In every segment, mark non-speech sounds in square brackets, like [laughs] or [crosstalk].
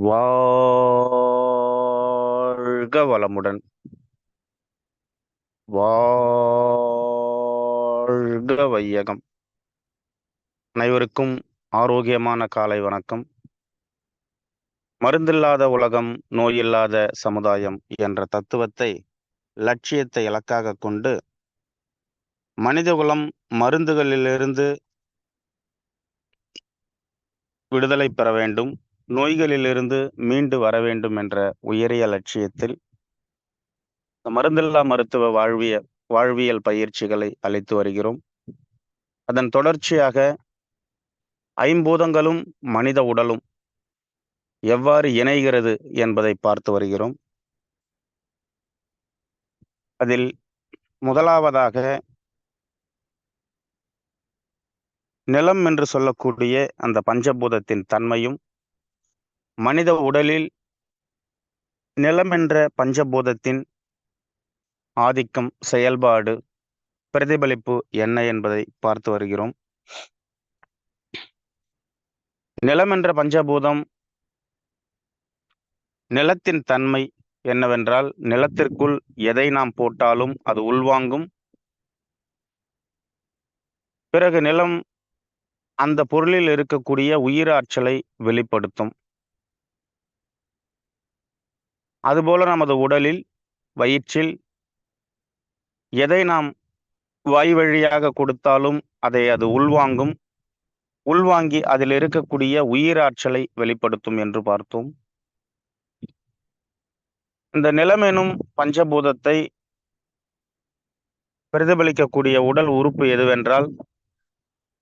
வாழ்க வளமுடன். வாழ்க வையகம். அனைவருக்கும் ஆரோக்கியமான காலை வணக்கம். மருந்தில்லாத உலகம் நோயில்லாத சமுதாயம் என்ற தத்துவத்தை லட்சியத்தை இலக்காக கொண்டு மனிதகுலம் மருந்துகளிலிருந்து விடுதலை பெற வேண்டும். நோய்களிலிருந்து மீண்டு வர வேண்டும் என்ற உயரிய லட்சியத்தில் மருந்தில்லா மருத்துவ வாழ்விய வாழ்வியல் பயிற்சிகளை அளித்து வருகிறோம். அதன் தொடர்ச்சியாக ஐம்பூதங்களும் மனித உடலும் எவ்வாறு இணைகிறது என்பதை பார்த்து வருகிறோம். அதில் முதலாவதாக நிலம் என்று சொல்லக்கூடிய அந்த பஞ்சபூதத்தின் தன்மையும் மனித உடலில் நிலம் என்ற பஞ்சபூதத்தின் ஆதிக்கம் செயல்பாடு பிரதிபலிப்பு என்ன என்பதை பார்த்து வருகிறோம். நிலம் என்ற பஞ்சபூதம் நிலத்தின் தன்மை என்னவென்றால் நிலத்திற்குள் எதை நாம் போட்டாலும் அது உள்வாங்கும். பிறகு நிலம் அந்த பொருளில் இருக்கக்கூடிய உயிராற்றலை வெளிப்படுத்தும். அதுபோல நமது உடலில் வயிற்றில் எதை நாம் வாய் வழியாக கொடுத்தாலும் அதை அது உள்வாங்கும். உள்வாங்கி அதில் இருக்கக்கூடிய உயிராற்றலை வெளிப்படுத்தும் என்று பார்த்தோம். இந்த நிலமெனும் பஞ்சபூதத்தை பிரதிபலிக்கக்கூடிய உடல் உறுப்பு எதுவென்றால்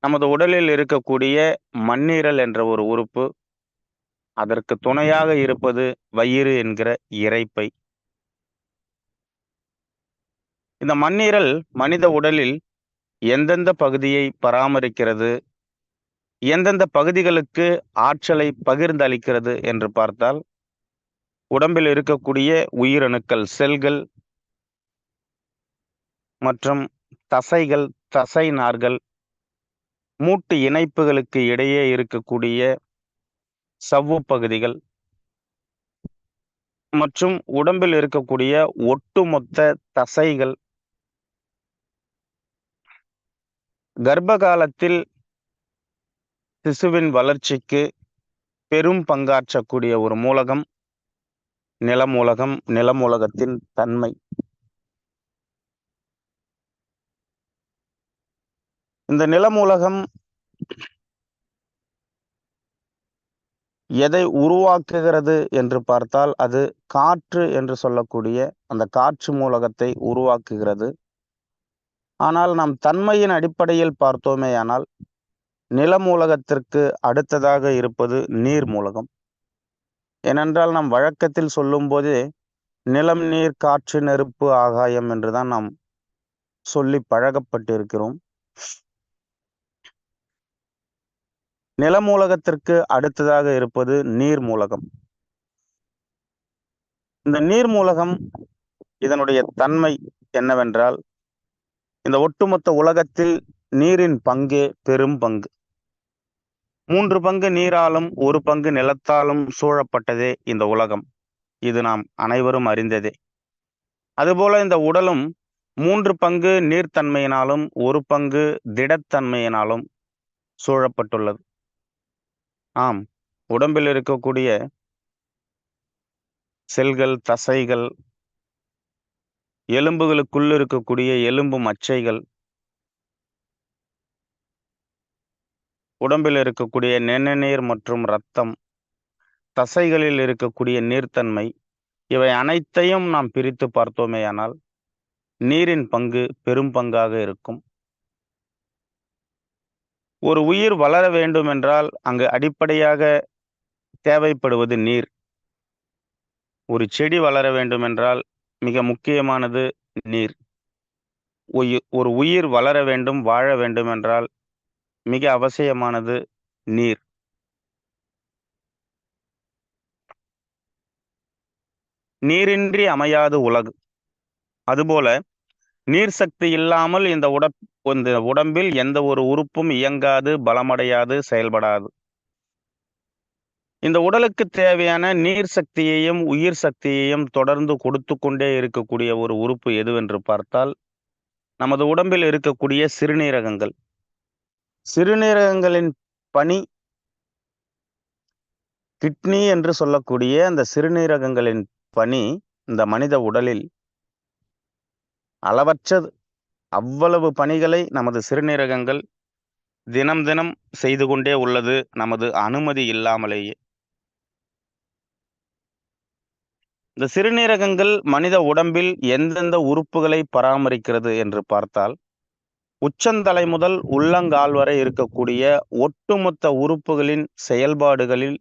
நமது உடலில் இருக்கக்கூடிய மண்ணீரல் என்ற ஒரு உறுப்பு. அதற்கு துணையாக இருப்பது வயிறு என்கிற இறைப்பை. இந்த மண்ணீரல் மனித உடலில் எந்தெந்த பகுதியை பராமரிக்கிறது? எந்தெந்த பகுதிகளுக்கு ஆற்றலை பகிர்ந்தளிக்கிறது என்று பார்த்தால் உடம்பில் இருக்கக்கூடிய உயிரணுக்கள் செல்கள் மற்றும் தசைகள் தசை நார்கள் மூட்டு இணைப்புகளுக்கு இடையே இருக்கக்கூடிய சவ்வு பகுதிகள் மற்றும் உடம்பில் இருக்கக்கூடிய ஒட்டுமொத்த தசைகள். கர்ப்ப காலத்தில் சிசுவின் வளர்ச்சிக்கு பெரும் பங்காற்றக்கூடிய ஒரு மூலகம் நிலமூலகம் நிலமூலகத்தின் தன்மை. இந்த நிலமூலகம் எதை உருவாக்குகிறது என்று பார்த்தால் அது காற்று என்று சொல்லக்கூடிய அந்த காற்று மூலகத்தை உருவாக்குகிறது. ஆனால் நாம் தன்மையின் அடிப்படையில் பார்த்தோமேயானால் நிலமூலகத்திற்கு அடுத்ததாக இருப்பது நீர் மூலகம். ஏனென்றால் நாம் வழக்கத்தில் சொல்லும்போதே நிலம் நீர் காற்று நெருப்பு ஆகாயம் என்றுதான் நாம் சொல்லி பழகப்பட்டிருக்கிறோம். நிலமூலகத்திற்கு அடுத்ததாக இருப்பது நீர் மூலகம் இந்த நீர் மூலகம் இதனுடைய தன்மை என்னவென்றால் இந்த ஒட்டுமொத்த உலகத்தில் நீரின் பங்கே பெரும் பங்கு. மூன்று பங்கு நீராலும் ஒரு பங்கு நிலத்தாலும் சூழப்பட்டதே இந்த உலகம். இது நாம் அனைவரும் அறிந்ததே. அதுபோல இந்த உடலும் மூன்று பங்கு நீர்த்தன்மையினாலும் ஒரு பங்கு திடத்தன்மையினாலும் சூழப்பட்டுள்ளது. ஆம். உடம்பில் இருக்கக்கூடிய செல்கள் தசைகள் எலும்புகளுக்குள் இருக்கக்கூடிய எலும்பு மச்சைகள் உடம்பில் இருக்கக்கூடிய நெண்ணநீர் மற்றும் இரத்தம் தசைகளில் இருக்கக்கூடிய நீர்த்தன்மை இவை அனைத்தையும் நாம் பிரித்து பார்த்தோமேயானால் நீரின் பங்கு பெரும் பங்காக இருக்கும். ஒரு உயிர் வளர வேண்டும் என்றால் அங்கு அடிப்படையாக தேவைப்படுவது நீர். ஒரு செடி வளர வேண்டும் என்றால் மிக முக்கியமானது நீர். ஒரு உயிர் வளர வேண்டும் வாழ வேண்டும் என்றால் மிக அவசியமானது நீர். நீரின்றி அமையாது உலகு. அதுபோல நீர் சக்தி இல்லாமல் இந்த உட இந்த உடம்பில் எந்த ஒரு உறுப்பும் இயங்காது பலமடையாது செயல்படாது. இந்த உடலுக்கு தேவையான நீர் சக்தியையும் உயிர் சக்தியையும் தொடர்ந்து கொடுத்து கொண்டே இருக்கக்கூடிய ஒரு உறுப்பு எதுவென்று பார்த்தால் நமது உடம்பில் இருக்கக்கூடிய சிறுநீரகங்கள். சிறுநீரகங்களின் பணி கிட்னி என்று சொல்லக்கூடிய அந்த சிறுநீரகங்களின் பணி இந்த மனித உடலில் அளவற்றது. அவ்வளவு பணிகளை நமது சிறுநீரகங்கள் தினம் தினம் செய்து கொண்டே உள்ளது நமது அனுமதி இல்லாமலேயே. இந்த சிறுநீரகங்கள் மனித உடம்பில் எந்தெந்த உறுப்புகளை பராமரிக்கிறது என்று பார்த்தால் உச்சந்தலை முதல் உள்ளங்கால் வரை இருக்கக்கூடிய ஒட்டுமொத்த உறுப்புகளின் செயல்பாடுகளில்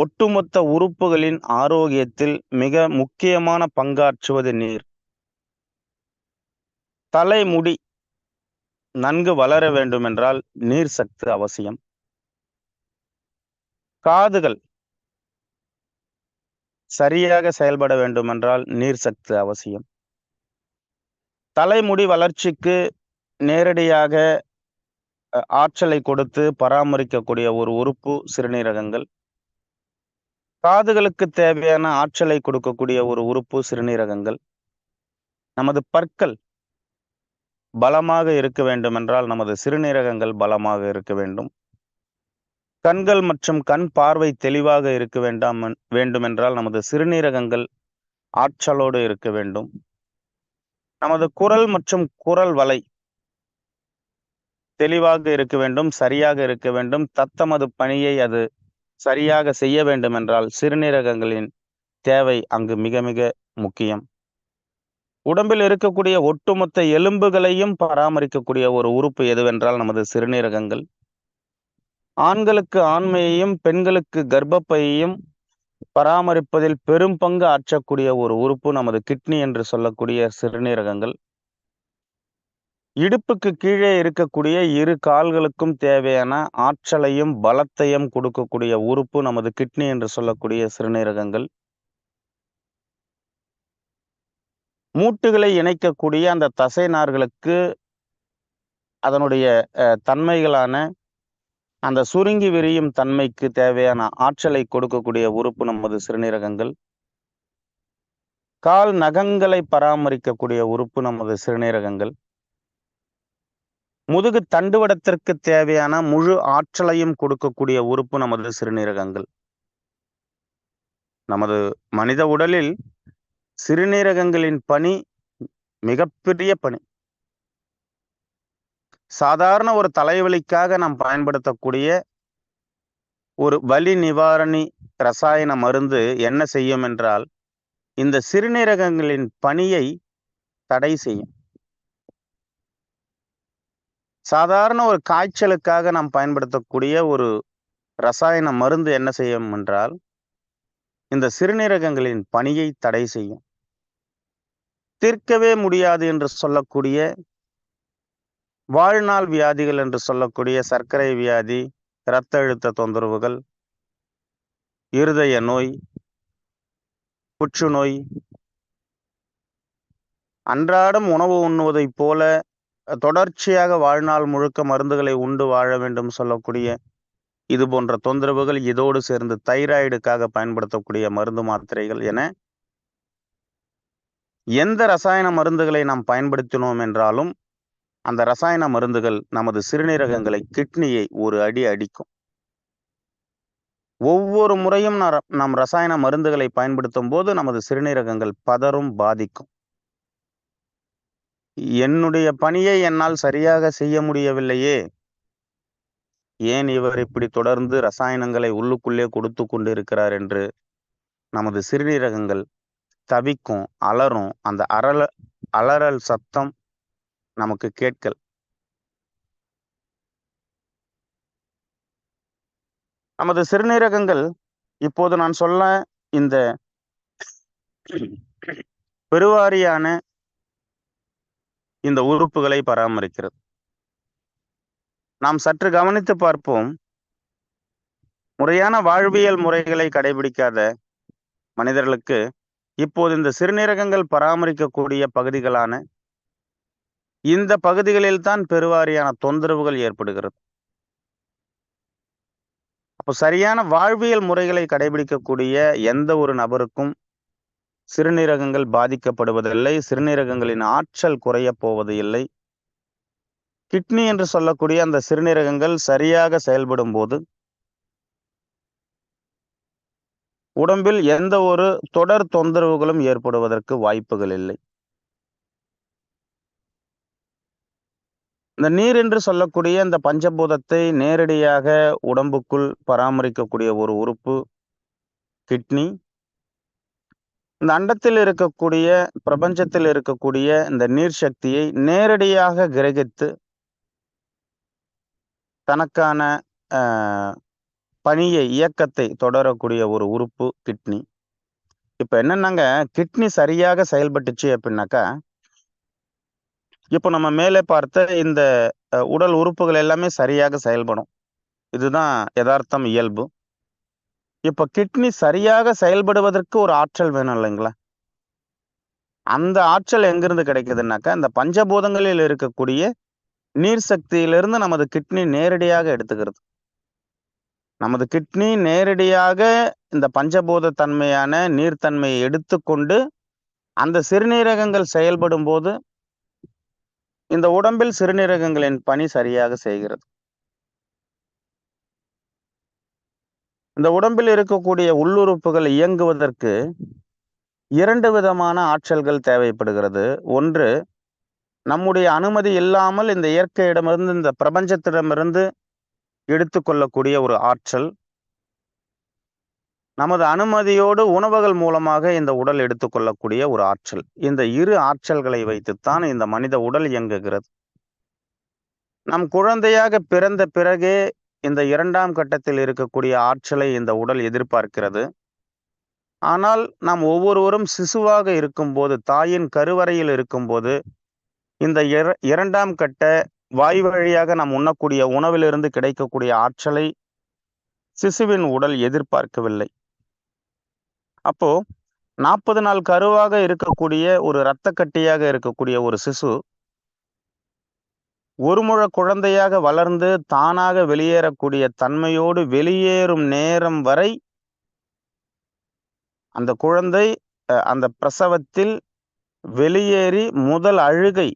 ஒட்டுமொத்த உறுப்புகளின் ஆரோக்கியத்தில் மிக முக்கியமான பங்காற்றுவது நீர். தலைமுடி நன்கு வளர வேண்டுமென்றால் நீர் சத்து அவசியம். காதுகள் சரியாக செயல்பட வேண்டுமென்றால் நீர் சத்து அவசியம். தலைமுடி வளர்ச்சிக்கு நேரடியாக ஆற்றலை கொடுத்து பராமரிக்கக்கூடிய ஒரு உறுப்பு சிறுநீரகங்கள். காதுகளுக்கு தேவையான ஆற்றலை கொடுக்கக்கூடிய ஒரு உறுப்பு சிறுநீரகங்கள். நமது பற்கள் பலமாக இருக்க வேண்டும் என்றால் நமது சிறுநீரகங்கள் பலமாக இருக்க வேண்டும். கண்கள் மற்றும் கண் பார்வை தெளிவாக இருக்க வேண்டாம் வேண்டுமென்றால் நமது சிறுநீரகங்கள் ஆற்றலோடு இருக்க வேண்டும். நமது குரல் மற்றும் குரல் வலை தெளிவாக இருக்க வேண்டும் சரியாக இருக்க வேண்டும். தத்தமது பணியை அது சரியாக செய்ய வேண்டுமென்றால் சிறுநீரகங்களின் தேவை அங்கு மிக மிக முக்கியம். உடம்பில் இருக்கக்கூடிய ஒட்டுமொத்த எலும்புகளையும் பராமரிக்கக்கூடிய ஒரு உறுப்பு எதுவென்றால் நமது சிறுநீரகங்கள். ஆண்களுக்கு ஆண்மையையும் பெண்களுக்கு கர்ப்பப்பையையும் பராமரிப்பதில் பெரும் பங்கு ஆற்றக்கூடிய ஒரு உறுப்பு நமது கிட்னி என்று சொல்லக்கூடிய சிறுநீரகங்கள். இடுப்புக்கு கீழே இருக்கக்கூடிய இரு கால்களுக்கும் தேவையான ஆற்றலையும் பலத்தையும் கொடுக்கக்கூடிய உறுப்பு நமது கிட்னி என்று சொல்லக்கூடிய சிறுநீரகங்கள். மூட்டுகளை இணைக்கக்கூடிய அந்த தசை நார்களுக்கு அதனுடைய தன்மைகளான அந்த சுருங்கி விரியும் தன்மைக்கு தேவையான ஆற்றலை கொடுக்கக்கூடிய உறுப்பு நமது சிறுநீரகங்கள். கால் நகங்களை பராமரிக்கக்கூடிய உறுப்பு நமது சிறுநீரகங்கள். முதுகு தண்டுவடத்திற்கு தேவையான முழு ஆற்றலையும் கொடுக்கக்கூடிய உறுப்பு நமது சிறுநீரகங்கள். நமது மனித உடலில் சிறுநீரகங்களின் பணி மிகப்பெரிய பணி. சாதாரண ஒரு தலைவலிக்காக நாம் பயன்படுத்தக்கூடிய ஒரு வலி நிவாரணி ரசாயன மருந்து என்ன செய்யும் என்றால் இந்த சிறுநீரகங்களின் பணியை தடை செய்யும். சாதாரண ஒரு காய்ச்சலுக்காக நாம் பயன்படுத்தக்கூடிய ஒரு ரசாயன மருந்து என்ன செய்யும் என்றால் இந்த சிறுநீரகங்களின் பணியை தடை செய்யும். தீர்க்கவே முடியாது என்று சொல்லக்கூடிய வாழ்நாள் வியாதிகள் என்று சொல்லக்கூடிய சர்க்கரை வியாதி இரத்த அழுத்த தொந்தரவுகள் இருதய நோய் புற்றுநோய் அன்றாடம் உணவு உண்ணுவதைப் போல தொடர்ச்சியாக வாழ்நாள் முழுக்க மருந்துகளை உண்டு வாழ வேண்டும் சொல்லக்கூடிய இது போன்ற தொந்தரவுகள் இதோடு சேர்ந்து தைராய்டுக்காக பயன்படுத்தக்கூடிய மருந்து மாத்திரைகள் என எந்த ரசாயன மருந்துகளை நாம் பயன்படுத்தினோம் என்றாலும் அந்த ரசாயன மருந்துகள் நமது சிறுநீரகங்களை கிட்னியை ஒரு அடி அடிக்கும். ஒவ்வொரு முறையும் நாம் ரசாயன மருந்துகளை பயன்படுத்தும் போது நமது சிறுநீரகங்கள் பதறும் பாதிக்கும். என்னுடைய பணியை என்னால் சரியாக செய்ய முடியவில்லையே. ஏன் இவர் இப்படி தொடர்ந்து ரசாயனங்களை உள்ளுக்குள்ளே கொடுத்து கொண்டிருக்கிறார் என்று நமது சிறுநீரகங்கள் தவிக்கும் அலறும் அந்த அறல அலறல் சத்தம் நமக்கு கேட்கல். நமது சிறுநீரகங்கள் இப்போது நான் சொல்ல இந்த பெருவாரியான இந்த உறுப்புகளை பராமரிக்கிறது. நாம் சற்று கவனித்து பார்ப்போம். முறையான வாழ்வியல் முறைகளை கடைபிடிக்காத மனிதர்களுக்கு இப்போது இந்த சிறுநீரகங்கள் பராமரிக்கக்கூடிய பகுதிகளான இந்த பகுதிகளில் தான் பெருவாரியான தொந்தரவுகள் ஏற்படுகிறது. அப்போ சரியான வாழ்வியல் முறைகளை கடைபிடிக்கக்கூடிய எந்த ஒரு நபருக்கும் சிறுநீரகங்கள் பாதிக்கப்படுவதில்லை. சிறுநீரகங்களின் ஆற்றல் குறைய போவது இல்லை. கிட்னி என்று சொல்லக்கூடிய அந்த சிறுநீரகங்கள் சரியாக செயல்படும் போது உடம்பில் எந்த ஒரு தொடர் தொந்தரவுகளும் ஏற்படுவதற்கு வாய்ப்புகள் இல்லை. இந்த நீர் என்று சொல்லக்கூடிய இந்த பஞ்சபூதத்தை நேரடியாக உடம்புக்குள் பராமரிக்கக்கூடிய ஒரு உறுப்பு கிட்னி. இந்த அண்டத்தில் இருக்கக்கூடிய பிரபஞ்சத்தில் இருக்கக்கூடிய இந்த நீர் சக்தியை நேரடியாக கிரகித்து தனக்கான பணியை இயக்கத்தை தொடரக்கூடிய ஒரு உறுப்பு கிட்னி. இப்போ என்னென்னாங்க கிட்னி சரியாக செயல்பட்டுச்சு அப்படின்னாக்கா இப்போ நம்ம மேலே பார்த்த இந்த உடல் உறுப்புகள் எல்லாமே சரியாக செயல்படும். இதுதான் யதார்த்தம் இயல்பு. இப்போ கிட்னி சரியாக செயல்படுவதற்கு ஒரு ஆற்றல் வேணும் இல்லைங்களா? அந்த ஆற்றல் எங்கிருந்து கிடைக்குதுன்னாக்கா இந்த பஞ்சபூதங்களில் இருக்கக்கூடிய நீர் சக்தியிலிருந்து நமது கிட்னி நேரடியாக எடுத்துக்கிறது. நமது கிட்னி நேரடியாக இந்த பஞ்சபூத தன்மையான நீர்த்தன்மையை எடுத்துக்கொண்டு அந்த சிறுநீரகங்கள் செயல்படும் போது இந்த உடம்பில் சிறுநீரகங்களின் பணி சரியாக செய்கிறது. இந்த உடம்பில் இருக்கக்கூடிய உள்ளுறுப்புகள் இயங்குவதற்கு இரண்டு விதமான ஆற்றல்கள் தேவைப்படுகிறது. ஒன்று நம்முடைய அனுமதி இல்லாமல் இந்த இயற்கையிடமிருந்து இந்த பிரபஞ்சத்திடமிருந்து எடுத்துக்கொள்ளக்கூடிய ஒரு ஆற்றல். நமது அனுமதியோடு உணவுகள் மூலமாக இந்த உடல் எடுத்துக்கொள்ளக்கூடிய ஒரு ஆற்றல். இந்த இரு ஆற்றல்களை வைத்துத்தான் இந்த மனித உடல் இயங்குகிறது. நம் குழந்தையாக பிறந்த பிறகே இந்த இரண்டாம் கட்டத்தில் இருக்கக்கூடிய ஆற்றலை இந்த உடல் எதிர்பார்க்கிறது. ஆனால் நாம் ஒவ்வொருவரும் சிசுவாக இருக்கும்போது தாயின் கருவறையில் இருக்கும்போது இந்த இரண்டாம் கட்ட வாய் வழியாக நாம் உண்ணக்கூடிய உணவிலிருந்து கிடைக்கக்கூடிய ஆற்றலை சிசுவின் உடல் எதிர்பார்க்கவில்லை. அப்போ நாற்பது நாள் கருவாக இருக்கக்கூடிய ஒரு இரத்த கட்டியாக இருக்கக்கூடிய ஒரு சிசு ஒரு முழ குழந்தையாக வளர்ந்து தானாக வெளியேறக்கூடிய தன்மையோடு வெளியேறும் நேரம் வரை அந்த குழந்தை அந்த பிரசவத்தில் வெளியேறி முதல் அழுகை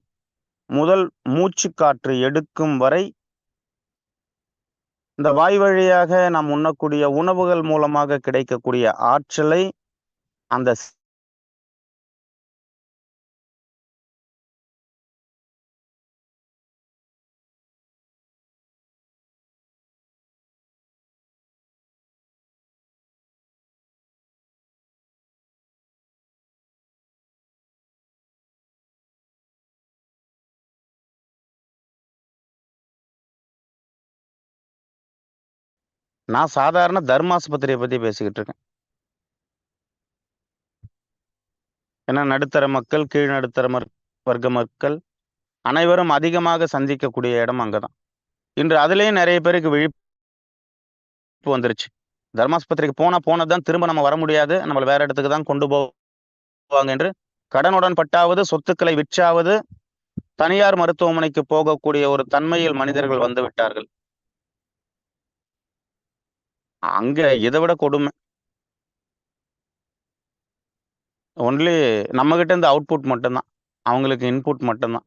முதல் மூச்சு காற்று எடுக்கும் வரை இந்த வாய் வழியாக நாம் உண்ணக்கூடிய உணவுகள் மூலமாக கிடைக்கக்கூடிய ஆற்றலை அந்த நான் சாதாரண தர்மாஸ்பத்திரியை பத்தி பேசிக்கிட்டு இருக்கேன். ஏன்னா நடுத்தர மக்கள் கீழ் நடுத்தர வர்க்க மக்கள் அனைவரும் அதிகமாக சந்திக்கக்கூடிய இடம் அங்கதான். இன்று அதுலேயும் நிறைய பேருக்கு விழிப்பு வந்துருச்சு. தர்மாஸ்பத்திரிக்கு போனா போனதுதான் திரும்ப நம்ம வர முடியாது. நம்மளை வேற இடத்துக்கு தான் கொண்டு போவாங்க என்று கடனுடன் பட்டாவது சொத்துக்களை விற்றாவது தனியார் மருத்துவமனைக்கு போகக்கூடிய ஒரு தன்மையில் மனிதர்கள் வந்து விட்டார்கள். அங்க இதை விட கொடுமை. ஒன்லி நம்மகிட்ட இருந்து அவுட்புட் மட்டும்தான். அவங்களுக்கு இன்புட் மட்டும்தான்.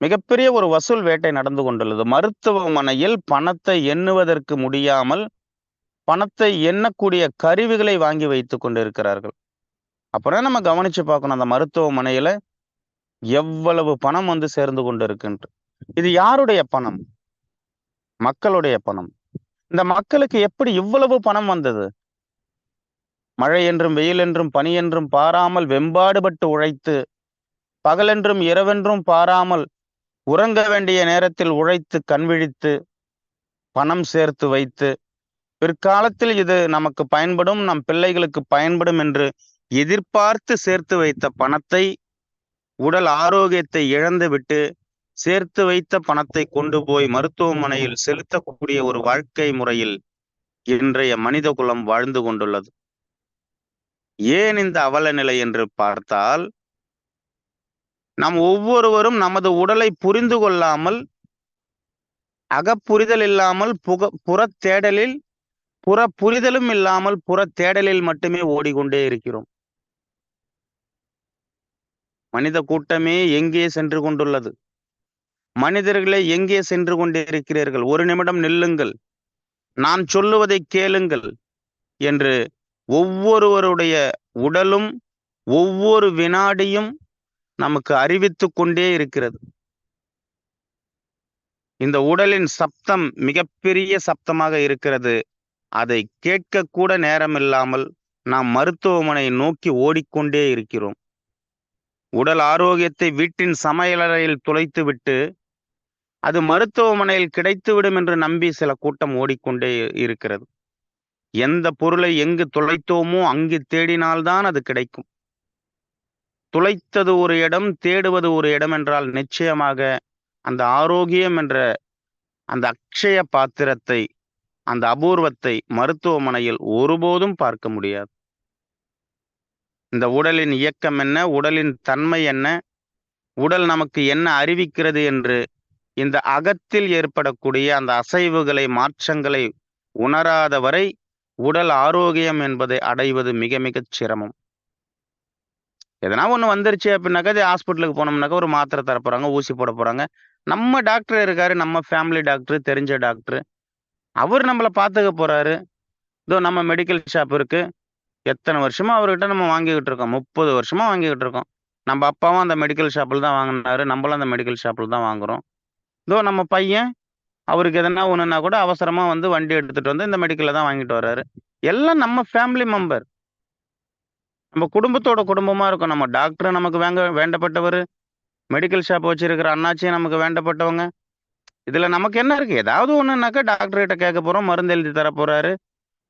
மிகப்பெரிய ஒரு வசூல் வேட்டை நடந்து கொண்டுள்ளது. மருத்துவமனையில் பணத்தை எண்ணுவதற்கு முடியாமல் பணத்தை எண்ணக்கூடிய கருவிகளை வாங்கி வைத்து கொண்டிருக்கிறார்கள். அப்புறம் நம்ம கவனிச்சு பார்க்கணும்? அந்த மருத்துவமனையில எவ்வளவு பணம் வந்து சேர்ந்து கொண்டு இருக்குன்ட்டு இது யாருடைய பணம்? மக்களுடைய பணம். இந்த மக்களுக்கு எப்படி இவ்வளவு பணம் வந்தது? மழை என்றும் வெயில் என்றும் பனி என்றும் பாராமல் வெம்பாடுபட்டு உழைத்து பகலென்றும் இரவென்றும் பாராமல் உறங்க வேண்டிய நேரத்தில் உழைத்து கண்விழித்து பணம் சேர்த்து வைத்து பிற்காலத்தில் இது நமக்கு பயன்படும் நம் பிள்ளைகளுக்கு பயன்படும் என்று எதிர்பார்த்து சேர்த்து வைத்த பணத்தை உடல் ஆரோக்கியத்தை இழந்து விட்டு சேர்த்து வைத்த பணத்தை கொண்டு போய் மருத்துவமனையில் செலுத்தக்கூடிய ஒரு வாழ்க்கை முறையில் இன்றைய மனித குலம் வாழ்ந்து கொண்டுள்ளது. ஏன் இந்த அவல நிலை என்று பார்த்தால் நாம் ஒவ்வொருவரும் நமது உடலை புரிந்து கொள்ளாமல் அகப்புரிதல் இல்லாமல் புக புற தேடலில் புற புரிதலும் இல்லாமல் புற தேடலில் மட்டுமே ஓடிக்கொண்டே இருக்கிறோம். மனித கூட்டமே எங்கே சென்று கொண்டுள்ளது? மனிதர்களே எங்கே சென்று கொண்டிருக்கிறீர்கள்? ஒரு நிமிடம் நில்லுங்கள். நான் சொல்லுவதை கேளுங்கள் என்று ஒவ்வொருவருடைய உடலும் ஒவ்வொரு வினாடியும் நமக்கு அறிவித்து கொண்டே இருக்கிறது. இந்த உடலின் சப்தம் மிகப்பெரிய சப்தமாக இருக்கிறது. அதை கேட்கக்கூட நேரமில்லாமல் நாம் மருத்துவமனை நோக்கி ஓடிக்கொண்டே இருக்கிறோம். உடல் ஆரோக்கியத்தை வீட்டின் சமையலறையில் துளைத்துவிட்டு அது மருத்துவமனையில் கிடைத்துவிடும் என்று நம்பி சில கூட்டம் ஓடிக்கொண்டே இருக்கிறது. எந்த பொருளை எங்கு துளைத்தோமோ அங்கு தேடினால்தான் அது கிடைக்கும். துளைத்தது ஒரு இடம் தேடுவது ஒரு இடம் என்றால் நிச்சயமாக அந்த ஆரோக்கியம் என்ற அந்த அக்ஷய பாத்திரத்தை அந்த அபூர்வத்தை மருத்துவமனையில் ஒருபோதும் பார்க்க முடியாது. இந்த உடலின் இயக்கம் என்ன? உடலின் தன்மை என்ன? உடல் நமக்கு என்ன அறிவிக்கிறது என்று இந்த அகத்தில் ஏற்படக்கூடிய அந்த அசைவுகளை மாற்றங்களை உணராத வரை உடல் ஆரோக்கியம் என்பதை அடைவது மிக மிக சிரமம். எதனா ஒன்று வந்துருச்சு அப்படின்னாக்கா இது ஹாஸ்பிட்டலுக்கு போனோம்னாக்கா ஒரு மாத்திரை தர ஊசி போட போகிறாங்க நம்ம டாக்டர் இருக்காரு நம்ம ஃபேமிலி டாக்டர் தெரிஞ்ச டாக்டர். அவர் நம்மளை பார்த்துக்க போகிறாரு இதோ நம்ம மெடிக்கல் ஷாப் இருக்கு. எத்தனை வருஷமா அவர்கிட்ட நம்ம வாங்கிக்கிட்டு இருக்கோம். முப்பது வருஷமா வாங்கிக்கிட்டு இருக்கோம். நம்ம அப்பாவும் அந்த மெடிக்கல் ஷாப்பில் தான் வாங்கினாரு. நம்மளும் அந்த மெடிக்கல் ஷாப்பில் தான் வாங்குறோம். இதோ நம்ம பையன் அவருக்கு எதனா ஒன்றுனா கூட அவசரமாக வந்து வண்டி எடுத்துகிட்டு வந்து இந்த மெடிக்கலில் தான் வாங்கிட்டு வர்றாரு. எல்லாம் நம்ம ஃபேமிலி மெம்பர் நம்ம குடும்பத்தோட குடும்பமாக இருக்கும். நம்ம டாக்டர் நமக்கு வேங்க வேண்டப்பட்டவர். மெடிக்கல் ஷாப் வச்சிருக்கிற அண்ணாச்சியும் நமக்கு வேண்டப்பட்டவங்க. இதில் நமக்கு என்ன இருக்குது ஏதாவது ஒன்றுனாக்கா டாக்டர்கிட்ட கேட்க போகிறோம் மருந்து எழுதி தர போகிறாரு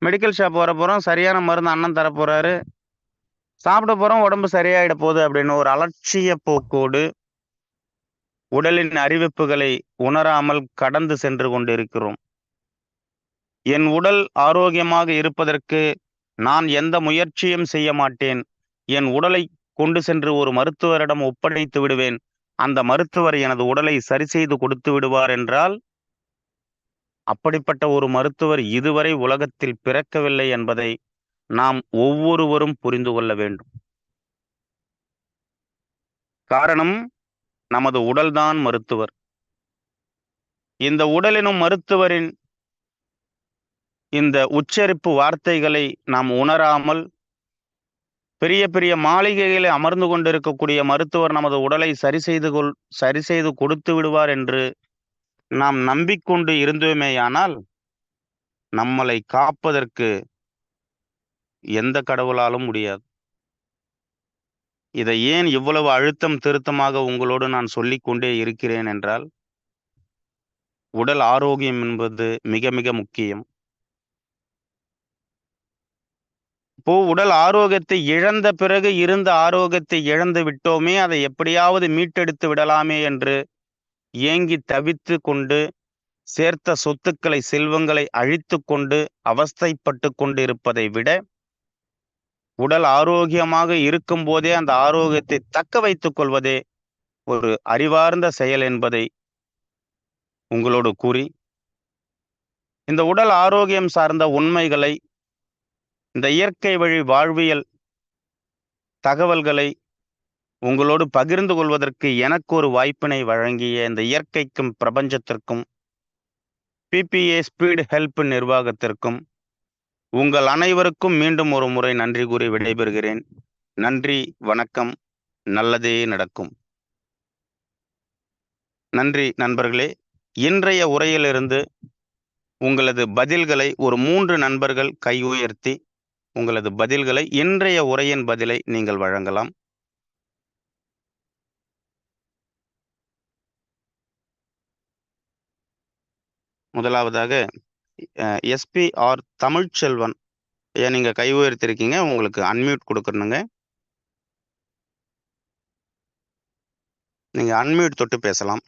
மெடிக்கல் ஷாப் வர போகிறோம் சரியான மருந்து அண்ணன் தர போகிறாரு சாப்பிட போகிறோம் உடம்பு சரியாயிட போகுது அப்படின்னு ஒரு அலட்சிய போக்கோடு உடலின் அறிவிப்புகளை உணராமல் கடந்து சென்று கொண்டிருக்கிறோம். என் உடல் ஆரோக்கியமாக இருப்பதற்கு நான் எந்த முயற்சியும் செய்ய மாட்டேன். என் உடலை கொண்டு சென்று ஒரு மருத்துவரிடம் ஒப்படைத்து விடுவேன். அந்த மருத்துவர் எனது உடலை சரி செய்து கொடுத்து விடுவார் என்றால் அப்படிப்பட்ட ஒரு மருத்துவர் இதுவரை உலகத்தில் பிறக்கவில்லை என்பதை நாம் ஒவ்வொருவரும் புரிந்து கொள்ள வேண்டும். காரணம் நமது உடல்தான் மருத்துவர். இந்த உடலினும் மருத்துவரின் இந்த உச்சரிப்பு வார்த்தைகளை நாம் உணராமல் பெரிய பெரிய மாளிகைகளை அமர்ந்து கொண்டிருக்கக்கூடிய மருத்துவர் நமது உடலை சரி செய்து கொள் சரி செய்து கொடுத்து விடுவார் என்று நாம் நம்பிக்கொண்டு இருந்தோமேயானால் நம்மளை காப்பதற்கு எந்த கடவுளாலும் முடியாது. இதை ஏன் இவ்வளவு அழுத்தம் திருத்தமாக உங்களோடு நான் சொல்லி கொண்டே இருக்கிறேன் என்றால் உடல் ஆரோக்கியம் என்பது மிக மிக முக்கியம். இப்போ உடல் ஆரோக்கியத்தை இழந்த பிறகு இருந்த ஆரோக்கியத்தை இழந்து விட்டோமே அதை எப்படியாவது மீட்டெடுத்து விடலாமே என்று ஏங்கி தவித்து கொண்டு சேர்த்த சொத்துக்களை செல்வங்களை அழித்து கொண்டு அவஸ்தைப்பட்டு கொண்டு இருப்பதை விட உடல் ஆரோக்கியமாக இருக்கும் போதே அந்த ஆரோக்கியத்தை தக்க வைத்துக் கொள்வதே ஒரு அறிவார்ந்த செயல் என்பதை உங்களோடு கூறி இந்த உடல் ஆரோக்கியம் சார்ந்த உண்மைகளை இந்த இயற்கை வழி வாழ்வியல் தகவல்களை உங்களோடு பகிர்ந்து கொள்வதற்கு எனக்கு ஒரு வாய்ப்பினை வழங்கிய இந்த இயற்கைக்கும் பிரபஞ்சத்திற்கும் பிபிஏ ஸ்பீடு ஹெல்ப் நிர்வாகத்திற்கும் உங்கள் அனைவருக்கும் மீண்டும் ஒரு முறை நன்றி கூறி விடைபெறுகிறேன். நன்றி வணக்கம் நல்லதே நடக்கும். நன்றி நண்பர்களே இன்றைய உரையிலிருந்து உங்களது பதில்களை ஒரு மூன்று நண்பர்கள் கை உயர்த்தி உங்களது பதில்களை இன்றைய உரையின் பதிலை நீங்கள் வழங்கலாம். முதலாவதாக எஸ்பிஆர் தமிழ்ச்செல்வன். ஐயா நீங்க கை உயர்த்திருக்கீங்க. உங்களுக்கு அன்மியூட் கொடுக்கணுங்க. நீங்க அன்மியூட் தொட்டு பேசலாம்.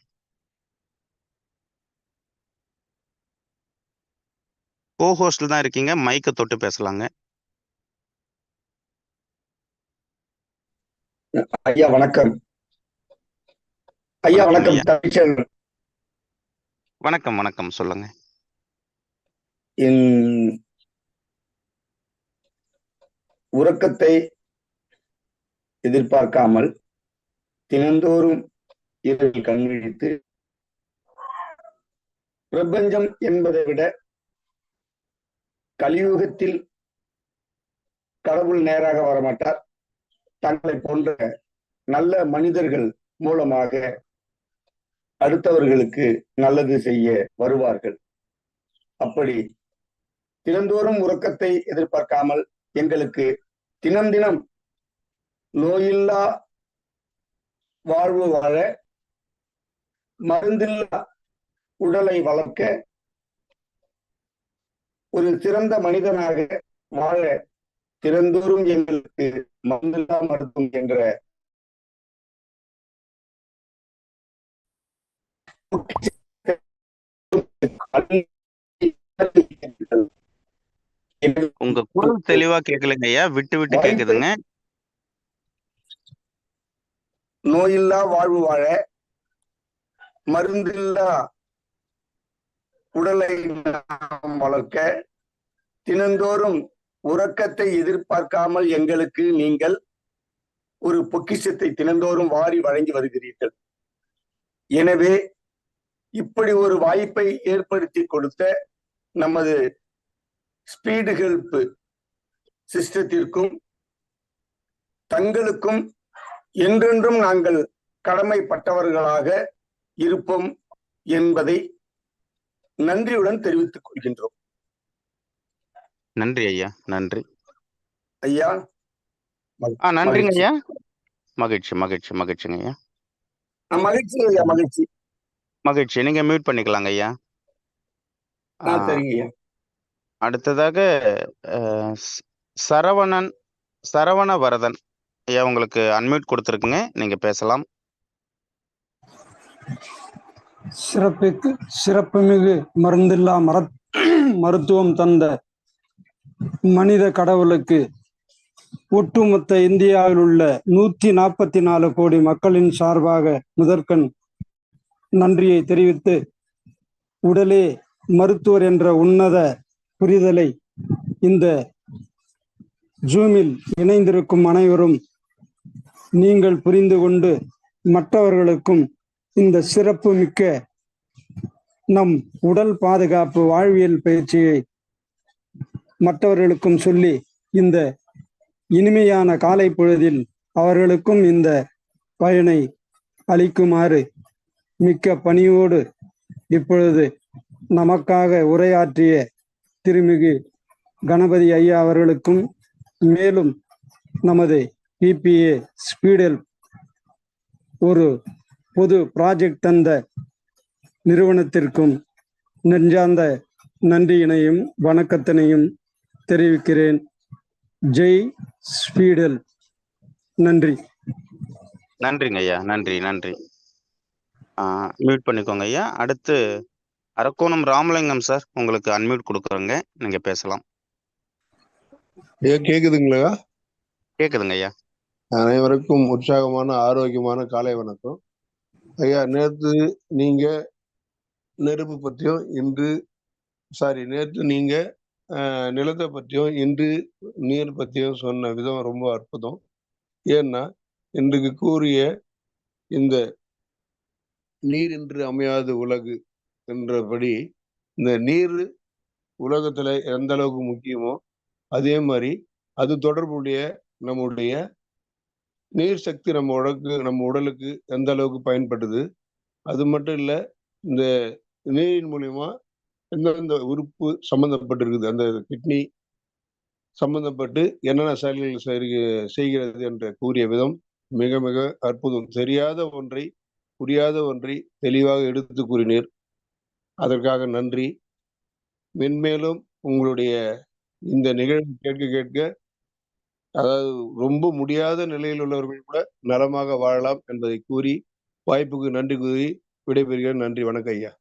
கோ ஹோஸ்ட்ல தான் இருக்கீங்க. மைக்கை தொட்டு பேசலாங்க. ஐயா வணக்கம். ஐயா வணக்கம் வணக்கம். வணக்கம் வணக்கம். சொல்லுங்க. உறக்கத்தை எதிர்பார்க்காமல் தினந்தோறும் இரவில் கண்விழித்து பிரபஞ்சம் என்பதை விட கலியுகத்தில் கடவுள் நேராக வரமாட்டார். தங்களை போன்ற நல்ல மனிதர்கள் மூலமாக அடுத்தவர்களுக்கு நல்லது செய்ய வருவார்கள். அப்படி தினந்தோறும் உறக்கத்தை எதிர்பார்க்காமல் எங்களுக்கு தினம் தினம் நோயில்லா வாழ்வு வாழ மருந்தில்லா உடலை வளர்க்க ஒரு சிறந்த மனிதனாக வாழ திறந்தோறும் எங்களுக்கு மருந்தில்லா மருத்துவம் என்ற [laughs] உங்க குரல் தெளிவா கேட்கலங்க ஐயா. விட்டு விட்டு கேக்குதுங்க. நோயில்லா வாழ்வு வாழ மருந்தில்லா உடலை வளர்க்க தினந்தோறும் உறக்கத்தை எதிர்பார்க்காமல் எங்களுக்கு நீங்கள் ஒரு பொக்கிஷத்தை தினந்தோறும் வாரி வழங்கி வருகிறீர்கள். எனவே இப்படி ஒரு வாய்ப்பை ஏற்படுத்தி கொடுத்த நமது ஸ்பீடு ஹெல்ப் சிஸ்டத்திற்கும் தங்களுக்கும் என்றென்றும் நாங்கள் கடமைப்பட்டவர்களாக இருப்போம் என்பதை நன்றியுடன் தெரிவித்துக் கொள்கின்றோம். நன்றி ஐயா நன்றி. ஐயா ஆ நன்றிங்க. ஐயா. மகிழ்ச்சி மகிழ்ச்சி மகிழ்ச்சிங்க ஐயா. மகிழ்ச்சி ஐயா மகிழ்ச்சி. மகிழ்ச்சி. நீங்க மியூட் பண்ணிக்கலாங்க ஐயா. சரிங்க ஐயா. அடுத்ததாக சரவணன் சரவண வரதன் ஐயா உங்களுக்கு அன்மியூட் கொடுத்துருக்குங்க. நீங்க பேசலாம். சிறப்புக்கு சிறப்புமிகு மருந்தில்லா மர மருத்துவம் தந்த மனித கடவுளுக்கு ஒட்டுமொத்த இந்தியாவில் உள்ள நூத்தி நாற்பத்தி நாலு கோடி மக்களின் சார்பாக முதற்கண் நன்றியை தெரிவித்து உடலே மருத்துவர் என்ற உன்னத புரிதலை இந்த ஜூமில் இணைந்திருக்கும் அனைவரும் நீங்கள் புரிந்து கொண்டு மற்றவர்களுக்கும் இந்த சிறப்பு மிக்க நம் உடல் பாதுகாப்பு வாழ்வியல் பயிற்சியை மற்றவர்களுக்கும் சொல்லி இந்த இனிமையான காலை பொழுதில் அவர்களுக்கும் இந்த பயனை அளிக்குமாறு மிக்க பணியோடு இப்பொழுது நமக்காக உரையாற்றிய திருமிகு கணபதி ஐயா அவர்களுக்கும் மேலும் நமது பிபிஏ ஸ்பீடல் ஒரு பொது ப்ராஜெக்ட் தந்த நிறுவனத்திற்கும் நெஞ்சார்ந்த நன்றியினையும் வணக்கத்தினையும் தெரிவிக்கிறேன். ஜெய் ஸ்பீடல். நன்றி. நன்றிங்க ஐயா. நன்றி நன்றி. மியூட் பண்ணிக்கோங்க ஐயா. அடுத்து அரக்கோணம் ராமலிங்கம் சார். உங்களுக்கு அன்மியூட் கொடுக்குறோங்க. நீங்க பேசலாம். ஐயா கேக்குதுங்களா? கேக்குதுங்க ஐயா. அனைவருக்கும் உற்சாகமான ஆரோக்கியமான காலை வணக்கம். ஐயா நேற்று நீங்க நெருப்பு பற்றியும் இன்று சாரி நேற்று நீங்க நிலத்தை பற்றியும் இன்று நீர் பற்றியும் சொன்ன விதம் ரொம்ப அற்புதம். ஏன்னா இன்றைக்கு கூறிய இந்த நீர் இன்று அமையாது உலகு என்றபடி இந்த நீர் உலகத்துல எந்த அளவுக்கு முக்கியமோ அதே மாதிரி அது தொடர்புடைய நம்முடைய நீர் சக்தி நம்ம உடலுக்கு நம்ம உடலுக்கு எந்த அளவுக்கு பயன்படுது அது மட்டும் இல்லை இந்த நீரின் மூலியமா எந்தெந்த உறுப்பு சம்பந்தப்பட்டிருக்குது அந்த கிட்னி சம்பந்தப்பட்டு என்னென்ன செயல்கள் செய்க- செய்கிறது என்ற கூறிய விதம் மிக மிக அற்புதம். தெரியாத ஒன்றை புரியாத ஒன்றை தெளிவாக எடுத்து கூறினீர். அதற்காக நன்றி. மென்மேலும் உங்களுடைய இந்த நிகழ்வு கேட்க கேட்க அதாவது ரொம்ப முடியாத நிலையில் உள்ளவர்கள் கூட நலமாக வாழலாம் என்பதை கூறி வாய்ப்புக்கு நன்றி கூறி விடைபெறுகிறேன். நன்றி வணக்கம் ஐயா.